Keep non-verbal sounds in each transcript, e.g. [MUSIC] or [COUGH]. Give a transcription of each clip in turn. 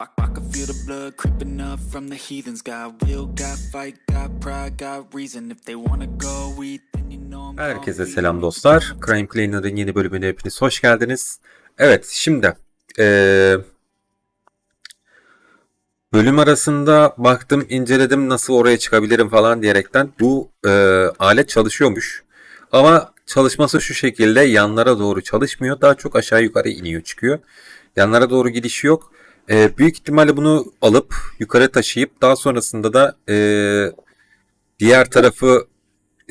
I, I can feel the blood creeping up from the heathens. Got will, got fight, got pride, got reason. If they wanna go eat, then you know I'm Herkese selam dostlar. Crime Cleaner'ın yeni bölümüne hepiniz hoş geldiniz. Evet şimdi eee, bölüm arasında baktım inceledim nasıl oraya çıkabilirim falan diyerekten bu eee, alet çalışıyormuş. Ama çalışması şu şekilde yanlara doğru çalışmıyor. Daha çok aşağı yukarı iniyor çıkıyor. Yanlara doğru gidişi yok. Eee, büyük ihtimalle bunu alıp yukarı taşıyıp daha sonrasında da eee, diğer tarafı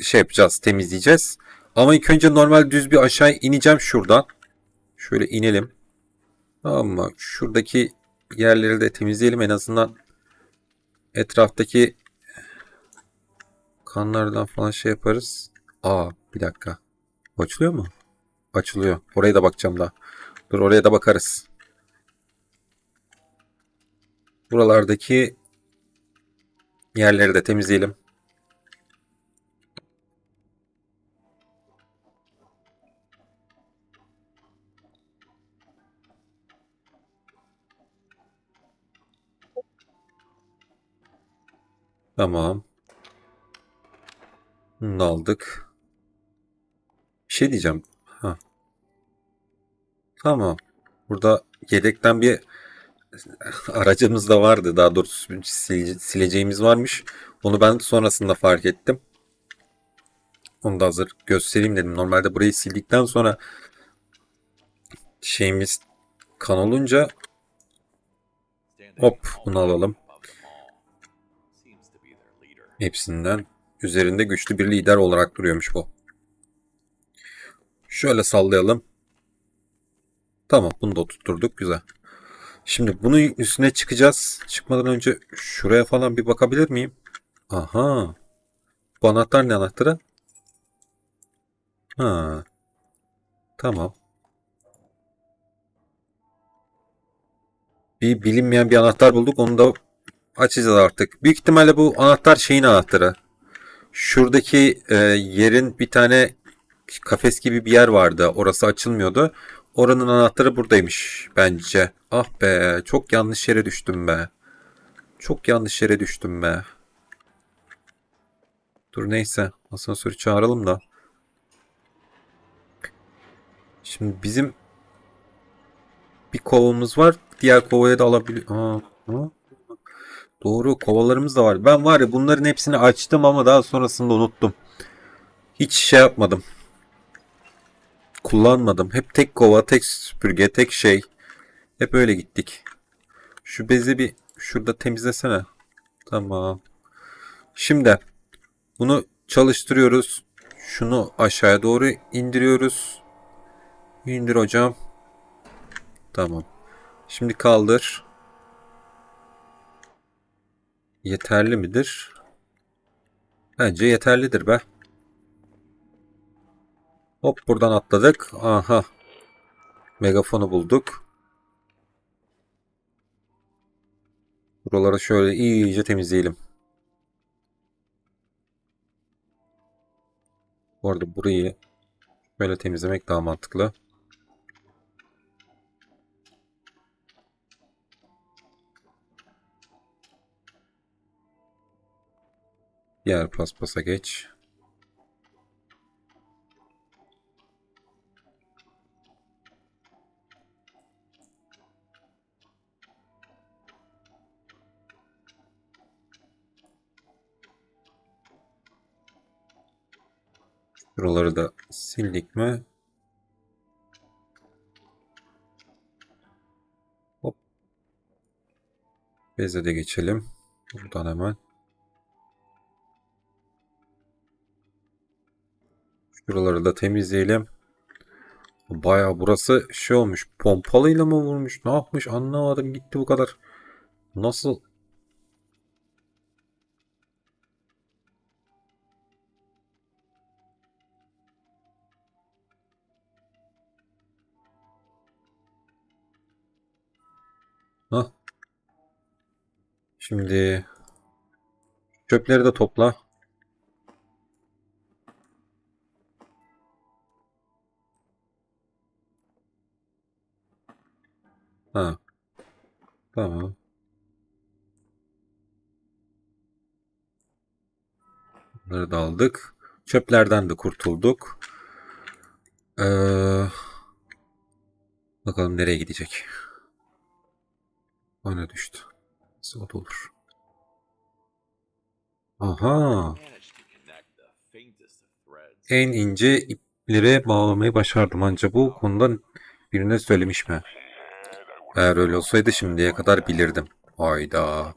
şey yapacağız, temizleyeceğiz. Ama ilk önce normal düz bir aşağı ineceğim şuradan. Şöyle inelim. Tamam mı? Şuradaki yerleri de temizleyelim en azından etraftaki kanlardan falan şey yaparız. Aa bir dakika. Açılıyor mu? Açılıyor. Oraya da bakacağım da. Dur oraya da bakarız. Buralardaki yerleri de temizleyelim. Tamam. Bunu aldık. Bir şey diyeceğim. Ha. Tamam. Burada yedekten bir aracımız da vardı. Daha doğrusu sileceğimiz varmış. Onu ben sonrasında fark ettim. Onu da hazır göstereyim dedim. Normalde burayı sildikten sonra şeyimiz kan olunca hop bunu alalım. Hepsinden üzerinde güçlü bir lider olarak duruyormuş bu. Şöyle sallayalım. Tamam bunu da tutturduk güzel. Şimdi bunun üstüne çıkacağız. Çıkmadan önce şuraya falan bir bakabilir miyim? Aha. Bu anahtar ne anahtarı? Ha. Tamam. Bir bilinmeyen bir anahtar bulduk. Onu da açacağız artık. Büyük ihtimalle bu anahtar şeyin anahtarı. Şuradaki e, yerin bir tane kafes gibi bir yer vardı. Orası açılmıyordu. Oranın anahtarı buradaymış bence. Ah be, çok yanlış yere düştüm be. Çok yanlış yere düştüm be. Dur neyse, asansörü çağıralım da. Şimdi bizim bir kovamız var. Diğer kovaya da alabilir. Aa, ha? Doğru kovalarımız da var. Ben var ya bunların hepsini açtım ama daha sonrasında unuttum. Hiç şey yapmadım. Kullanmadım. Hep tek kova, tek süpürge, tek şey. Hep öyle gittik. Şu bezi bir şurada temizlesene. Tamam. Şimdi bunu çalıştırıyoruz. Şunu aşağıya doğru indiriyoruz. İndir hocam. Tamam. Şimdi kaldır. Yeterli midir? Bence yeterlidir be. Hop buradan atladık. Aha. Megafonu bulduk. Buraları şöyle iyice temizleyelim. Bu arada burayı böyle temizlemek daha mantıklı. Diğer paspasa geç. Buraları da sildik mi? Hop. Beze de geçelim. Buradan hemen. Şuraları da temizleyelim. Baya burası şey olmuş. Pompalıyla mı vurmuş? Ne yapmış? Anlamadım. Gitti bu kadar. Nasıl? Şimdi çöpleri de topla. Ha. Tamam. Bunları da aldık. Çöplerden de kurtulduk. Ee, bakalım nereye gidecek. Ona düştü. Da olur. Aha. En ince iplere bağlamayı başardım. Ancak bu konuda birine söylemiş mi? Eğer öyle olsaydı şimdiye kadar bilirdim. Hayda.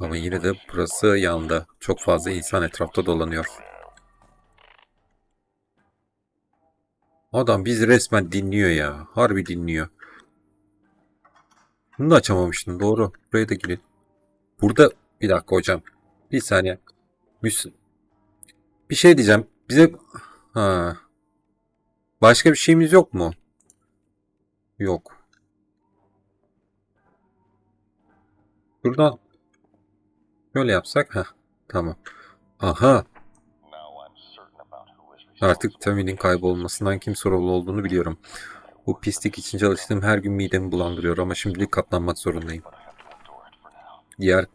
Ama yine de burası yandı. Çok fazla insan etrafta dolanıyor. Adam bizi resmen dinliyor ya. Harbi dinliyor. Bunu da açamamıştım. Doğru. Buraya da girin. Burada bir dakika hocam. Bir saniye. Müs bir şey diyeceğim. Bize ha. Başka bir şeyimiz yok mu? Yok. Buradan Şöyle yapsak ha tamam. Aha artık Tammy'nin kaybolmasından kim sorumlu olduğunu biliyorum. Bu pislik için çalıştığım her gün midemi bulandırıyor ama şimdilik katlanmak zorundayım. Diğer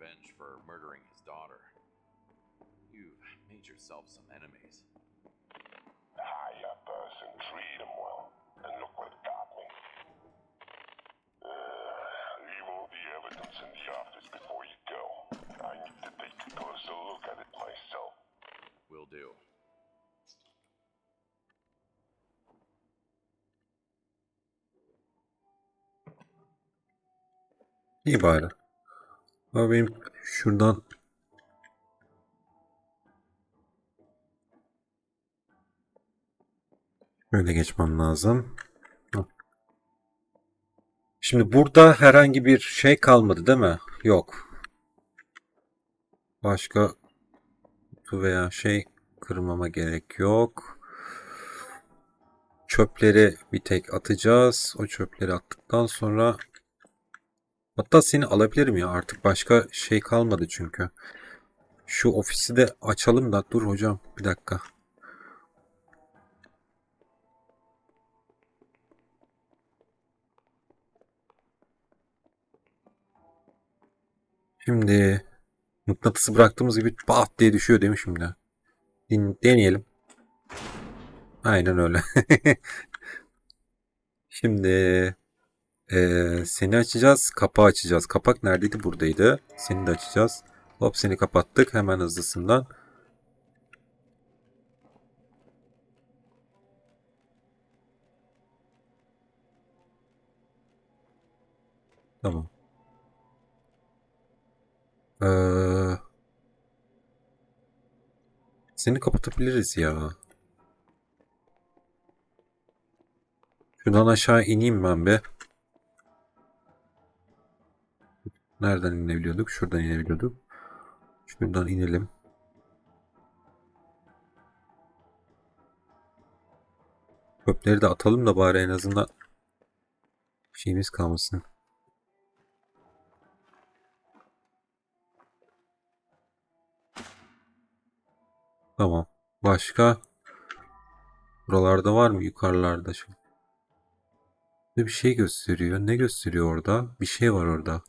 revenge for murdering his daughter. You've made yourself some enemies. High up us and treat him well, and look what got me. Uh, leave all the evidence in the office before you go. I need to take a closer look at it myself. Will do. iyi bari. Ama benim şuradan Böyle geçmem lazım. Şimdi burada herhangi bir şey kalmadı değil mi? Yok. Başka veya şey kırmama gerek yok. Çöpleri bir tek atacağız. O çöpleri attıktan sonra hatta seni alabilirim ya artık başka şey kalmadı çünkü. Şu ofisi de açalım da dur hocam bir dakika. Şimdi mıknatısı bıraktığımız gibi bat diye düşüyor değil mi şimdi? Deneyelim. Aynen öyle. [LAUGHS] Şimdi eee, seni açacağız. Kapağı açacağız. Kapak neredeydi? Buradaydı. Seni de açacağız. Hop seni kapattık. Hemen hızlısından. Tamam. Eee, seni kapatabiliriz ya. Şuradan aşağı ineyim ben be. Nereden inebiliyorduk? Şuradan inebiliyorduk. Şuradan inelim. Çöpleri de atalım da bari en azından şeyimiz kalmasın. Tamam. Başka buralarda var mı? Yukarılarda şu. Bir şey gösteriyor. Ne gösteriyor orada? Bir şey var orada.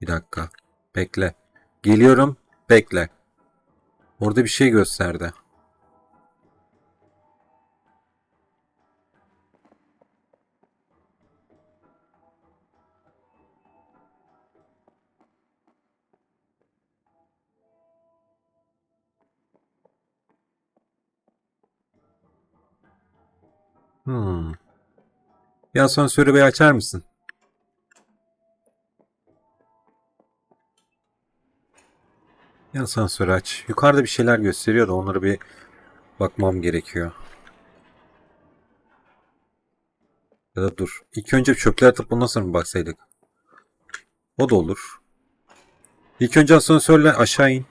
Bir dakika. Bekle. Geliyorum. Bekle. Orada bir şey gösterdi. Hmm. Bir asansörü bir açar mısın? Bir asansörü aç. Yukarıda bir şeyler gösteriyor da onları bir bakmam gerekiyor. Ya da dur. İlk önce çöpleri atıp ondan sonra mı baksaydık? O da olur. İlk önce asansörle aşağı in.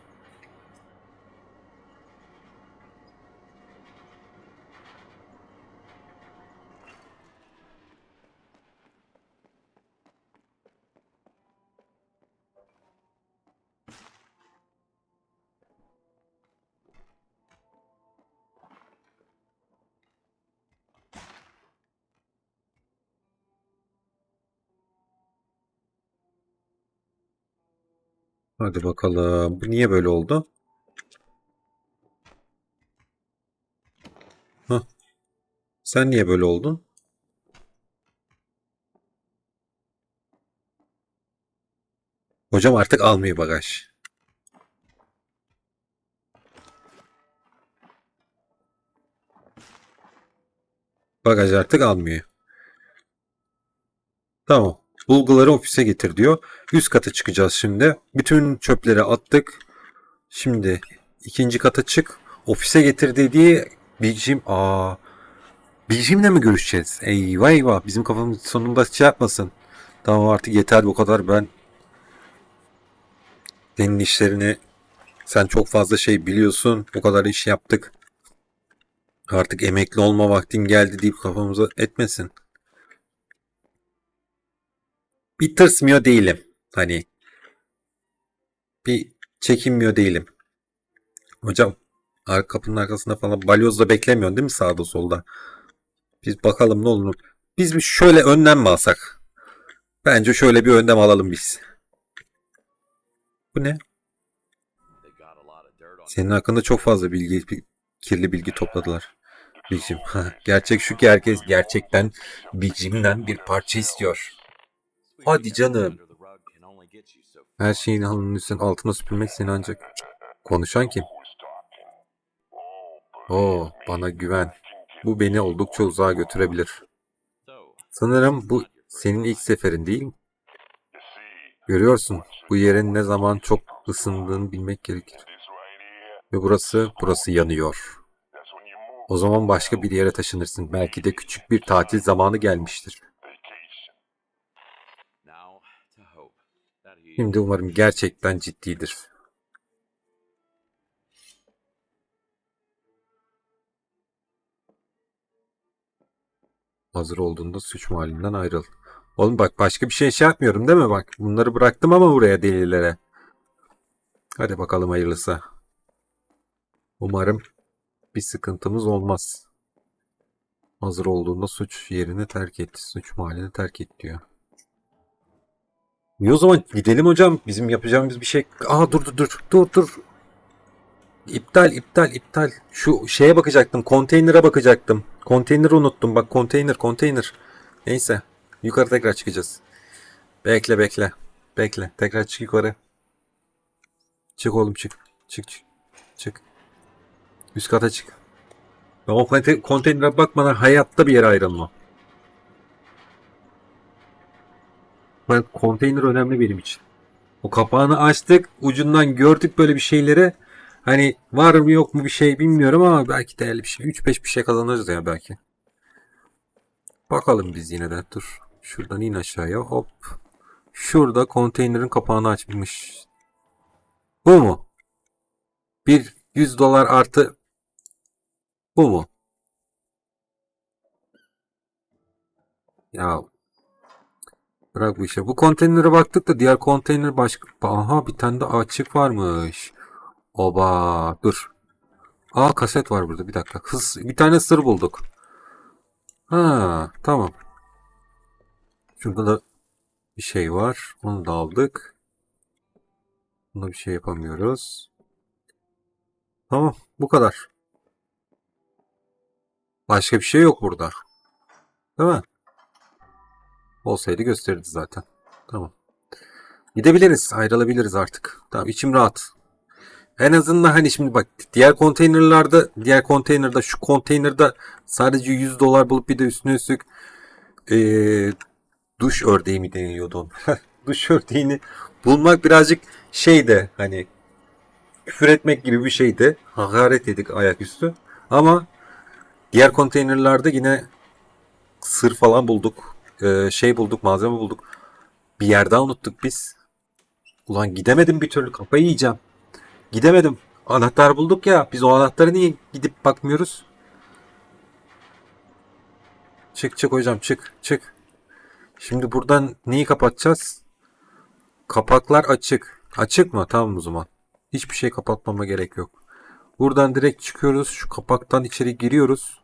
Hadi bakalım. Bu niye böyle oldu? Hah. Sen niye böyle oldun? Hocam artık almıyor bagaj. Bagaj artık almıyor. Tamam. Bulguları ofise getir diyor. Üst kata çıkacağız şimdi. Bütün çöpleri attık. Şimdi ikinci kata çık. Ofise getir dediği Bilgim. Aa. Bilgimle mi görüşeceğiz? Eyvah eyvah. Bizim kafamız sonunda şey yapmasın. Tamam artık yeter bu kadar. Ben senin işlerini sen çok fazla şey biliyorsun. O kadar iş yaptık. Artık emekli olma vaktin geldi deyip kafamıza etmesin. Bir tırsmıyor değilim. Hani bir çekinmiyor değilim. Hocam kapının arkasında falan balyozla beklemiyorsun değil mi sağda solda? Biz bakalım ne olur. Biz bir şöyle önlem mi alsak? Bence şöyle bir önlem alalım biz. Bu ne? Senin hakkında çok fazla bilgi, kirli bilgi topladılar. Bilgim. Ha, [LAUGHS] Gerçek şu ki herkes gerçekten bilgimden bir parça istiyor. Hadi canım. Her şeyin halının üstüne altına süpürmek seni ancak. Konuşan kim? Oo, bana güven. Bu beni oldukça uzağa götürebilir. Sanırım bu senin ilk seferin değil mi? Görüyorsun, bu yerin ne zaman çok ısındığını bilmek gerekir. Ve burası, burası yanıyor. O zaman başka bir yere taşınırsın. Belki de küçük bir tatil zamanı gelmiştir. Şimdi umarım gerçekten ciddidir. Hazır olduğunda suç mahallinden ayrıl. Oğlum bak başka bir şey şey yapmıyorum değil mi? Bak bunları bıraktım ama buraya delillere. Hadi bakalım hayırlısı. Umarım bir sıkıntımız olmaz. Hazır olduğunda suç yerini terk et. Suç mahallini terk et diyor. İyi o zaman gidelim hocam. Bizim yapacağımız bir şey... Aa dur dur dur. Dur dur. İptal iptal iptal. Şu şeye bakacaktım. Konteynere bakacaktım. Konteyneri unuttum. Bak konteyner konteyner. Neyse. Yukarı tekrar çıkacağız. Bekle bekle. Bekle. Tekrar çık yukarı. Çık oğlum çık. Çık çık. Çık. Üst kata çık. Ben o konte- konteynere bakmadan hayatta bir yere ayrılmam. Ben konteyner önemli benim için. O kapağını açtık. Ucundan gördük böyle bir şeyleri. Hani var mı yok mu bir şey bilmiyorum ama belki değerli bir şey. 3-5 bir şey kazanırız ya belki. Bakalım biz yine de. Dur. Şuradan in aşağıya. Hop. Şurada konteynerin kapağını açmış. Bu mu? Bir 100 dolar artı bu mu? Ya bırak bu işe. Bu konteynere baktık da diğer konteyner başka. Aha bir tane de açık varmış. Oba dur. Aa kaset var burada bir dakika. Hız, bir tane sır bulduk. Ha tamam. Şurada da bir şey var. Onu da aldık. Bunda bir şey yapamıyoruz. Tamam bu kadar. Başka bir şey yok burada. Değil mi? Olsaydı gösterirdi zaten. Tamam. Gidebiliriz. Ayrılabiliriz artık. Tamam içim rahat. En azından hani şimdi bak diğer konteynerlarda diğer konteynerde şu konteynerde sadece 100 dolar bulup bir de üstüne üstlük eee, duş ördeği mi deniliyordu [LAUGHS] duş ördeğini bulmak birazcık şeydi hani küfür etmek gibi bir şeydi. Hakaret edik ayaküstü. Ama diğer konteynerlerde yine sır falan bulduk. Eee, şey bulduk, malzeme bulduk. Bir yerde unuttuk biz. Ulan gidemedim bir türlü kafayı yiyeceğim. Gidemedim. Anahtar bulduk ya. Biz o anahtarı niye gidip bakmıyoruz? Çık çık hocam çık çık. Şimdi buradan neyi kapatacağız? Kapaklar açık. Açık mı? Tamam o zaman. Hiçbir şey kapatmama gerek yok. Buradan direkt çıkıyoruz. Şu kapaktan içeri giriyoruz.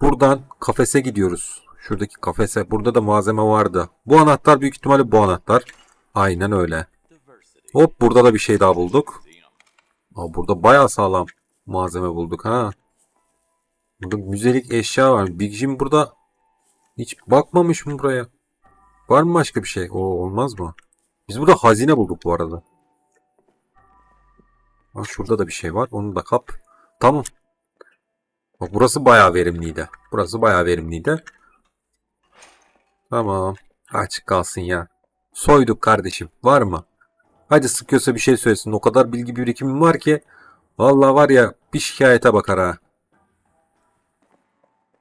Buradan kafese gidiyoruz. Şuradaki kafese. Burada da malzeme vardı. Bu anahtar büyük ihtimalle bu anahtar. Aynen öyle. Hop burada da bir şey daha bulduk. Aa, burada bayağı sağlam malzeme bulduk ha. Burada müzelik eşya var. Big Jim burada hiç bakmamış mı buraya? Var mı başka bir şey? O olmaz mı? Biz burada hazine bulduk bu arada. Bak şurada da bir şey var. Onu da kap. Tamam. Bak burası bayağı verimliydi. Burası bayağı verimliydi. Tamam. Açık kalsın ya. Soyduk kardeşim. Var mı? Hadi sıkıyorsa bir şey söylesin. O kadar bilgi birikimim var ki. Vallahi var ya bir şikayete bakar ha.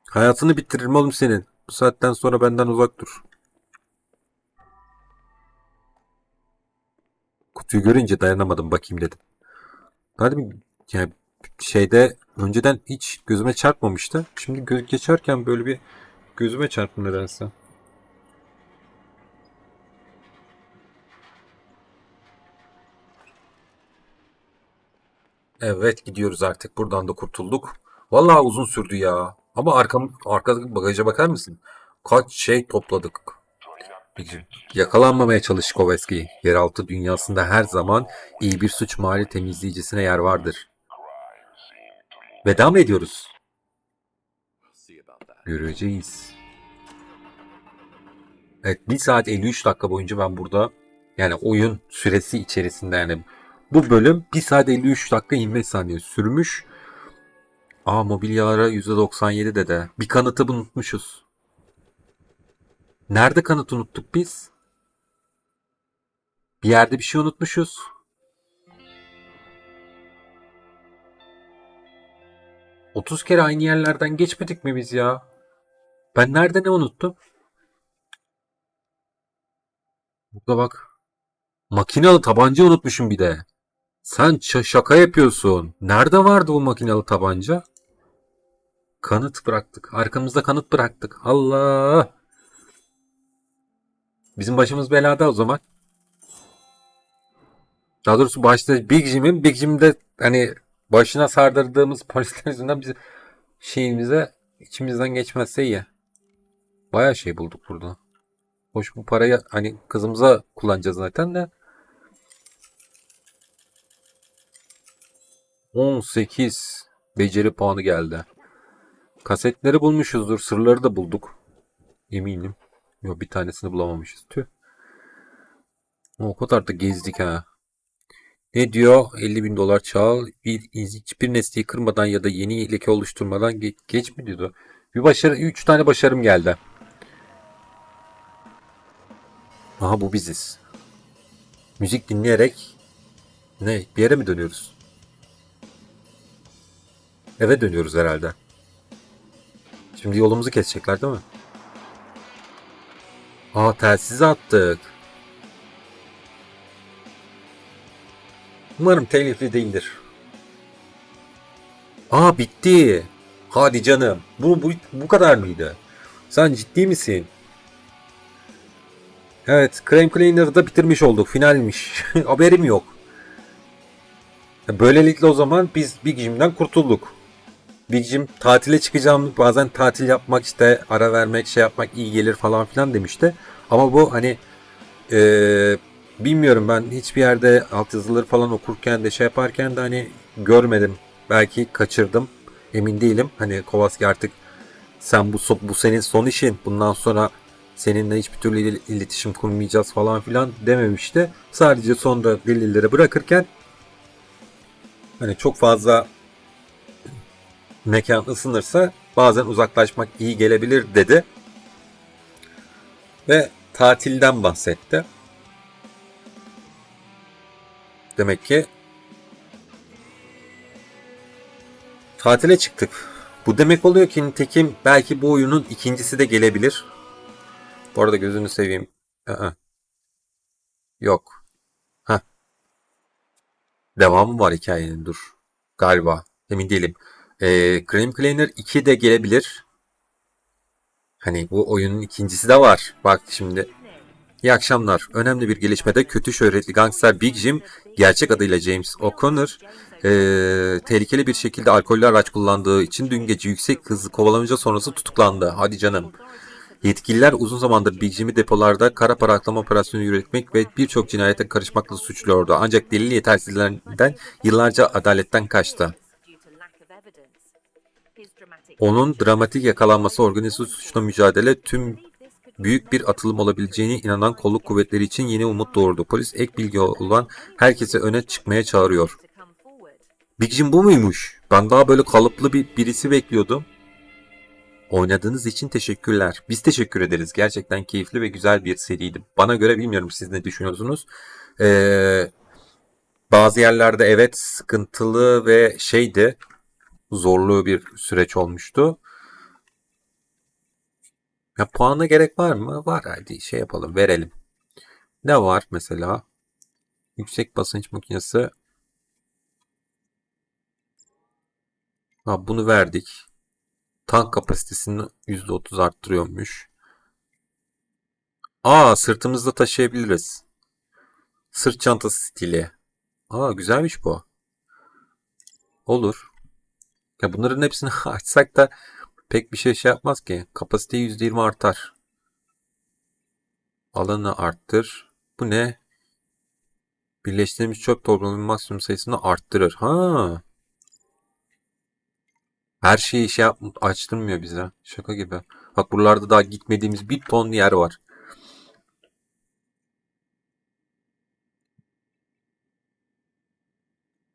Hayatını bitiririm oğlum senin. Bu saatten sonra benden uzak dur. Kutuyu görünce dayanamadım bakayım dedim. Hadi yani şeyde önceden hiç gözüme çarpmamıştı. Şimdi göz geçerken böyle bir gözüme çarptı nedense. Evet gidiyoruz artık. Buradan da kurtulduk. Vallahi uzun sürdü ya. Ama arkam, arkadaki bagaja bakar mısın? Kaç şey topladık. Yakalanmamaya çalış Koveski. Yeraltı dünyasında her zaman iyi bir suç mahalli temizleyicisine yer vardır. Veda mı ediyoruz? Göreceğiz. Evet 1 saat 53 dakika boyunca ben burada yani oyun süresi içerisinde yani bu bölüm 1 saat 53 dakika 25 saniye sürmüş. Aa mobilyalara %97 de de. Bir kanıtı unutmuşuz. Nerede kanıt unuttuk biz? Bir yerde bir şey unutmuşuz. Otuz kere aynı yerlerden geçmedik mi biz ya? Ben nerede ne unuttum? Burada bak. Makinalı tabanca unutmuşum bir de. Sen şaka yapıyorsun. Nerede vardı bu makinalı tabanca? Kanıt bıraktık. Arkamızda kanıt bıraktık. Allah! Bizim başımız belada o zaman. Daha doğrusu başta Big Jim'in Big Jim'de hani başına sardırdığımız polisler yüzünden bizi şeyimize içimizden geçmezse iyi. Bayağı şey bulduk burada. Hoş bu parayı hani kızımıza kullanacağız zaten de. 18 beceri puanı geldi. Kasetleri bulmuşuzdur. Sırları da bulduk. Eminim. Yok bir tanesini bulamamışız. Tüh. O kadar da gezdik ha. Ne diyor? 50 bin dolar çal. Bir, hiçbir nesneyi kırmadan ya da yeni leke oluşturmadan geç, geç mi diyordu? Bir başarı, 3 tane başarım geldi. Aha bu biziz. Müzik dinleyerek ne? Bir yere mi dönüyoruz? Eve dönüyoruz herhalde. Şimdi yolumuzu kesecekler değil mi? Aa telsizi attık. Umarım telifli değildir. Aa bitti. Hadi canım. Bu, bu, bu kadar mıydı? Sen ciddi misin? Evet, Crime Cleaner'ı da bitirmiş olduk. Finalmiş. [LAUGHS] Haberim yok. Böylelikle o zaman biz Big Jim'den kurtulduk. Big Jim tatile çıkacağım. Bazen tatil yapmak işte ara vermek şey yapmak iyi gelir falan filan demişti. Ama bu hani eee, bilmiyorum ben hiçbir yerde altyazıları falan okurken de şey yaparken de hani görmedim. Belki kaçırdım. Emin değilim. Hani Kovaski artık sen bu bu senin son işin. Bundan sonra seninle hiçbir türlü il- iletişim kurmayacağız falan filan dememişti. Sadece sonda delilleri bırakırken hani çok fazla mekan ısınırsa bazen uzaklaşmak iyi gelebilir dedi. Ve tatilden bahsetti. Demek ki tatile çıktık. Bu demek oluyor ki nitekim belki bu oyunun ikincisi de gelebilir. Bu arada gözünü seveyim. Aa. Yok. Heh. Devamı var hikayenin dur. Galiba. Emin değilim. Ee, Crime Cleaner 2 de gelebilir. Hani bu oyunun ikincisi de var. Bak şimdi. İyi akşamlar. Önemli bir gelişmede kötü şöhretli gangster Big Jim, gerçek adıyla James O'Connor, ee, tehlikeli bir şekilde alkollü araç kullandığı için dün gece yüksek hızlı kovalamaca sonrası tutuklandı. Hadi canım. Yetkililer uzun zamandır Big Jim'i depolarda kara para aklama operasyonu yürütmek ve birçok cinayete karışmakla suçluyordu. Ancak delil yetersizliğinden yıllarca adaletten kaçtı. Onun dramatik yakalanması organize suçla mücadele tüm büyük bir atılım olabileceğine inanan kolluk kuvvetleri için yeni umut doğurdu. Polis ek bilgi olan herkese öne çıkmaya çağırıyor. Big Jim bu muymuş? Ben daha böyle kalıplı bir birisi bekliyordum. Oynadığınız için teşekkürler. Biz teşekkür ederiz. Gerçekten keyifli ve güzel bir seriydi. Bana göre bilmiyorum siz ne düşünüyorsunuz. Ee, bazı yerlerde evet sıkıntılı ve şeydi zorlu bir süreç olmuştu. Ya puana gerek var mı? Var hadi şey yapalım verelim. Ne var mesela? Yüksek basınç makinesi. Ha, bunu verdik. Tank kapasitesini %30 arttırıyormuş. Aa sırtımızda taşıyabiliriz. Sırt çantası stili. Aa güzelmiş bu. Olur. Ya bunların hepsini [LAUGHS] açsak da pek bir şey şey yapmaz ki. Kapasite %20 artar. Alanı arttır. Bu ne? Birleştirilmiş çöp torbanının maksimum sayısını arttırır. Ha. Her şeyi şey yap açtırmıyor bize. Şaka gibi. Bak buralarda daha gitmediğimiz bir ton yer var.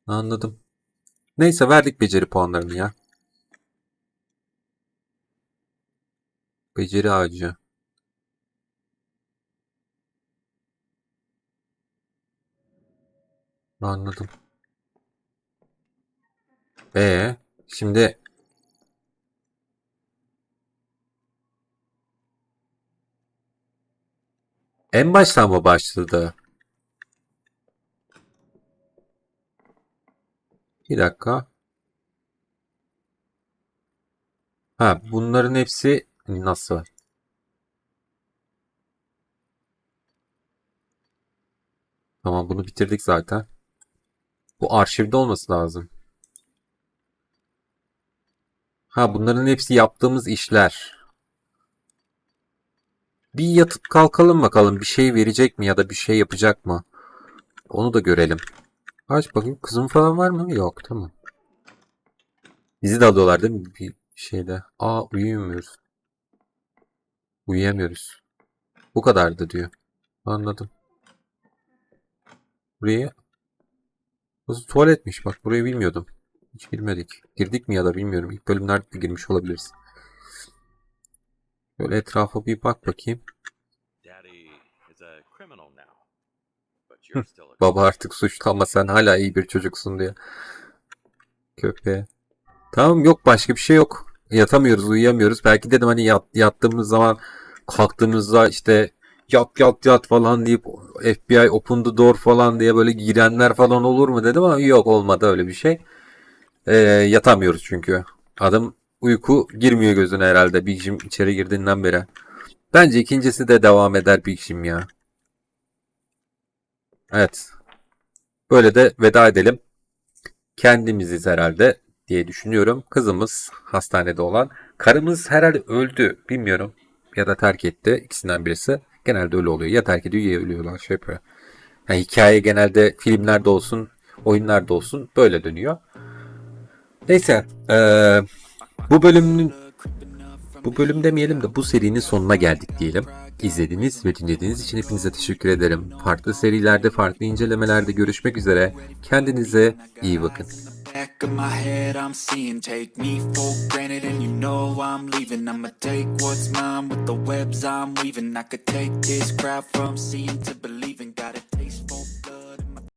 Anladım. Neyse verdik beceri puanlarını ya. Beceri ağacı. Anladım. Ee, şimdi en baştan mı başladı? Bir dakika. Ha, bunların hepsi nasıl? Tamam bunu bitirdik zaten. Bu arşivde olması lazım. Ha bunların hepsi yaptığımız işler. Bir yatıp kalkalım bakalım bir şey verecek mi ya da bir şey yapacak mı? Onu da görelim. Aç bakayım kızım falan var mı? Yok tamam. Bizi de alıyorlar değil mi bir şeyde? Aa uyuyamıyoruz. Uyuyamıyoruz. Bu kadardı diyor. Anladım. Buraya Burası tuvaletmiş bak burayı bilmiyordum. Hiç girmedik. Girdik mi ya da bilmiyorum. İlk bölümlerde de girmiş olabiliriz. Böyle etrafa bir bak bakayım. Baba artık suçlu ama sen hala iyi bir çocuksun diyor. Köpeğe. Tamam yok başka bir şey yok. Yatamıyoruz, uyuyamıyoruz. Belki dedim hani yat, yattığımız zaman kalktığımızda işte yat yat yat falan deyip FBI open the door falan diye böyle girenler falan olur mu dedim ama yok olmadı öyle bir şey. Ee, yatamıyoruz çünkü. Adam uyku girmiyor gözüne herhalde Big Jim içeri girdiğinden beri. Bence ikincisi de devam eder Big Jim ya. Evet. Böyle de veda edelim. Kendimiziz herhalde diye düşünüyorum. Kızımız hastanede olan. Karımız herhalde öldü. Bilmiyorum. Ya da terk etti. İkisinden birisi. Genelde öyle oluyor. Ya terk ediyor ya ölüyorlar. Şey yapıyor. Yani hikaye genelde filmlerde olsun, oyunlarda olsun böyle dönüyor. Neyse. eee, bu bölümün bu bölüm demeyelim de bu serinin sonuna geldik diyelim. İzlediğiniz ve dinlediğiniz için hepinize teşekkür ederim. Farklı serilerde, farklı incelemelerde görüşmek üzere. Kendinize iyi bakın. back of my head I'm seeing Take me for granted and you know I'm leaving I'ma take what's mine with the webs I'm weaving I could take this crowd from seeing to believing